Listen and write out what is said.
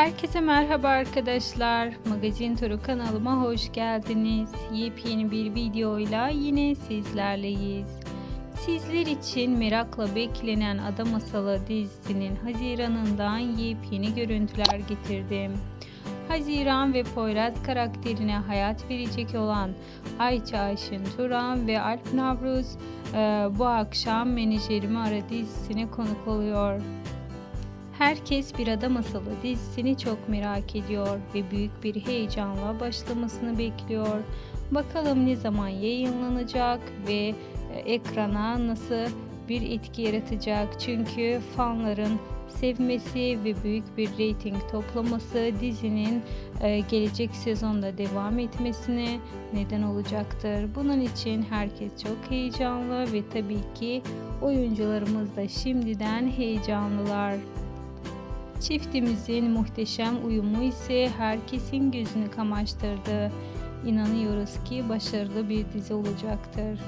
Herkese merhaba arkadaşlar. Magazin Turu kanalıma hoş geldiniz. Yepyeni bir videoyla yine sizlerleyiz. Sizler için merakla beklenen Ada Masalı dizisinin Haziran'ından yepyeni görüntüler getirdim. Haziran ve Poyraz karakterine hayat verecek olan Ayça Ayşin Turan ve Alp Navruz e, bu akşam Menajerimi Ara dizisine konuk oluyor. Herkes Bir Ada Masalı dizisini çok merak ediyor ve büyük bir heyecanla başlamasını bekliyor. Bakalım ne zaman yayınlanacak ve e, ekrana nasıl bir etki yaratacak. Çünkü fanların sevmesi ve büyük bir reyting toplaması dizinin e, gelecek sezonda devam etmesine neden olacaktır. Bunun için herkes çok heyecanlı ve tabii ki oyuncularımız da şimdiden heyecanlılar. Çiftimizin muhteşem uyumu ise herkesin gözünü kamaştırdı. İnanıyoruz ki başarılı bir dizi olacaktır.